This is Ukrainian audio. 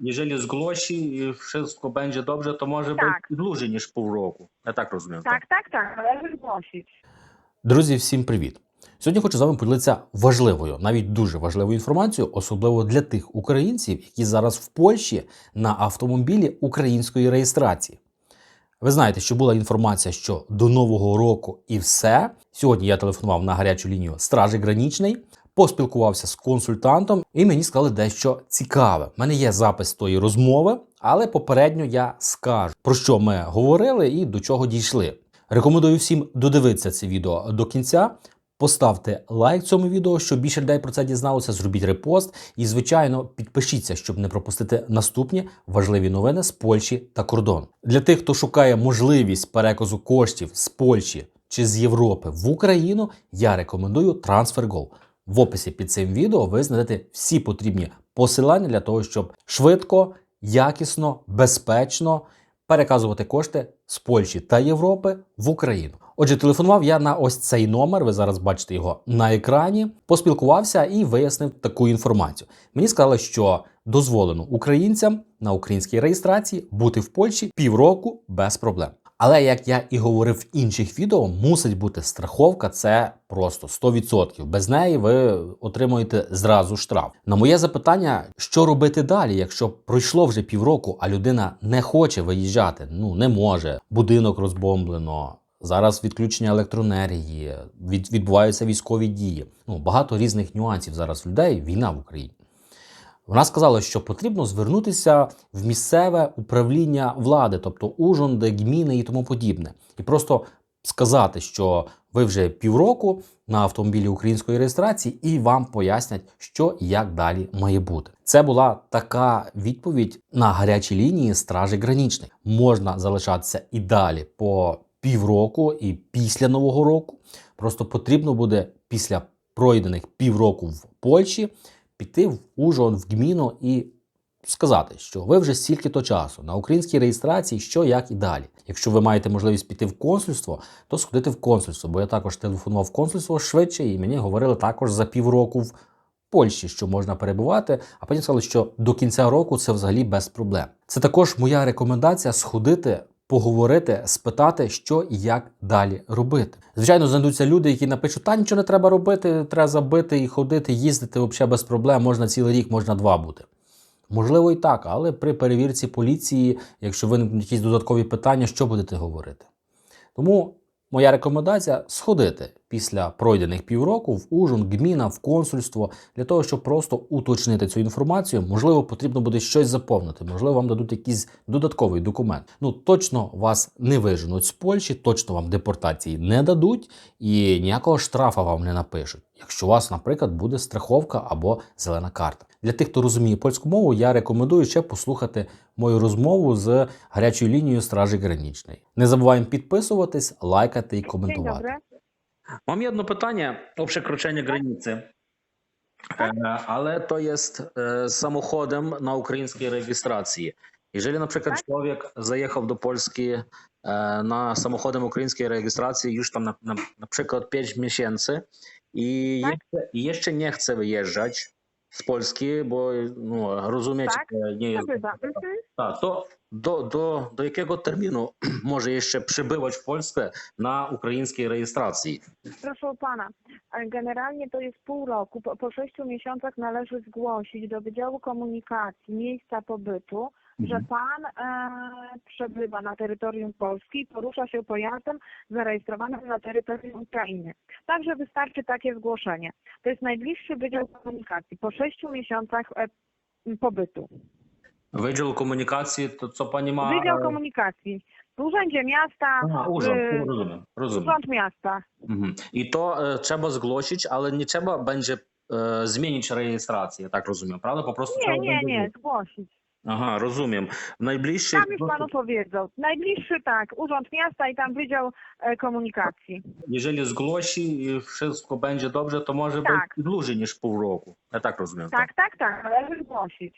Jeżeli zgłosi i wszystko będzie dobrze, to może Tak. być dłużej niż pół roku. Я так розумію. Tak, tak, tak, należy zgłosić. Друзі, всім привіт! Сьогодні хочу з вами поділитися важливою, навіть дуже важливою інформацією, особливо для тих українців, які зараз в Польщі на автомобілі української реєстрації. Ви знаєте, що була інформація, що до нового року і все. Сьогодні я телефонував на гарячу лінію Стражі Гранічний, поспілкувався з консультантом, і мені сказали дещо цікаве. У мене є запис тої розмови, але попередньо я скажу про що ми говорили і до чого дійшли. Рекомендую всім додивитися це відео до кінця. Поставте лайк цьому відео, щоб більше людей про це дізналося. Зробіть репост і, звичайно, підпишіться, щоб не пропустити наступні важливі новини з Польщі та кордону. Для тих, хто шукає можливість переказу коштів з Польщі чи з Європи в Україну, я рекомендую TransferGo. В описі під цим відео ви знайдете всі потрібні посилання для того, щоб швидко, якісно, безпечно переказувати кошти з Польщі та Європи в Україну. Отже, телефонував я на ось цей номер. Ви зараз бачите його на екрані. Поспілкувався і вияснив таку інформацію. Мені сказали, що дозволено українцям на українській реєстрації бути в Польщі півроку без проблем. Але як я і говорив в інших відео, мусить бути страховка. Це просто 100%. Без неї ви отримуєте зразу штраф. На моє запитання, що робити далі, якщо пройшло вже півроку, а людина не хоче виїжджати, ну не може, будинок розбомблено. Зараз відключення електроенергії, від, відбуваються військові дії. Ну багато різних нюансів зараз людей. Війна в Україні. Вона сказала, що потрібно звернутися в місцеве управління влади, тобто ужонди, гміни і тому подібне, і просто сказати, що ви вже півроку на автомобілі української реєстрації, і вам пояснять, що і як далі має бути. Це була така відповідь на гарячій лінії Стражі Гранічних. Можна залишатися і далі по півроку, і після нового року. Просто потрібно буде після пройдених півроку в Польщі піти в Ужон, в Гміну і сказати, що ви вже стільки-то часу на українській реєстрації, що як і далі. Якщо ви маєте можливість піти в консульство, то сходити в консульство, бо я також телефонував в консульство швидше, і мені говорили також за півроку в Польщі, що можна перебувати, а потім сказали, що до кінця року це взагалі без проблем. Це також моя рекомендація сходити. Поговорити, спитати, що і як далі робити. Звичайно, знайдуться люди, які напишуть, та нічого не треба робити, треба забити і ходити, їздити взагалі без проблем, можна цілий рік, можна два бути. Можливо, і так, але при перевірці поліції, якщо виникнуть якісь додаткові питання, що будете говорити? Тому моя рекомендація сходити після пройдених півроку в Ужин, Гміна, в консульство для того, щоб просто уточнити цю інформацію. Можливо, потрібно буде щось заповнити, можливо, вам дадуть якийсь додатковий документ. Ну точно вас не виженуть з Польщі, точно вам депортації не дадуть і ніякого штрафа вам не напишуть. Якщо у вас, наприклад, буде страховка або зелена карта. Для тих, хто розуміє польську мову, я рекомендую ще послухати мою розмову з гарячою лінією Стражі Гранічної. Не забуваємо підписуватись, лайкати і коментувати. Mam jedno pytanie o przekroczenie granicy. Ale to jest e, samochodem na ukraińskiej rejestracji. Jeżeli na przykład Tak. człowiek zajechał do Polski e, na samochodem ukraińskiej rejestracji już tam na, na, na przykład 5 miesięcy i Tak. jeszcze, jeszcze nie chce wyjeżdżać z Polski, bo no, rozumiecie, Tak. nie jest tak, to do, do, do jakiego terminu może jeszcze przybywać w Polsce na ukraińskiej rejestracji? Proszę pana, e, generalnie to jest pół roku. Po, po sześciu miesiącach należy zgłosić do Wydziału Komunikacji miejsca pobytu, że pan e, przebywa na terytorium Polski i porusza się pojazdem zarejestrowanym na terytorium Ukrainy. Także wystarczy takie zgłoszenie. To jest najbliższy Wydział Komunikacji po sześciu miesiącach e, pobytu. Wydział Komunikacji, to co pani ma? Wydział Komunikacji w Urzędzie Miasta, Aha, urząd, y, rozumiem, rozumiem. Urząd Miasta. Mhm. I to e, trzeba zgłosić, ale nie trzeba będzie e, zmienić rejestrację, tak rozumiem, prawda? Po prostu Nie, trzeba nie, będzie nie, zgłosić. Aha, rozumiem. W najbliższych... Tam już panu powiedzą. Najbliższy tak, Urząd Miasta i tam Wydział e, Komunikacji. Jeżeli zgłosi i wszystko będzie dobrze, to może Tak. być dłużej niż pół roku. Ja tak rozumiem. Tak, tak, tak, należy zgłosić.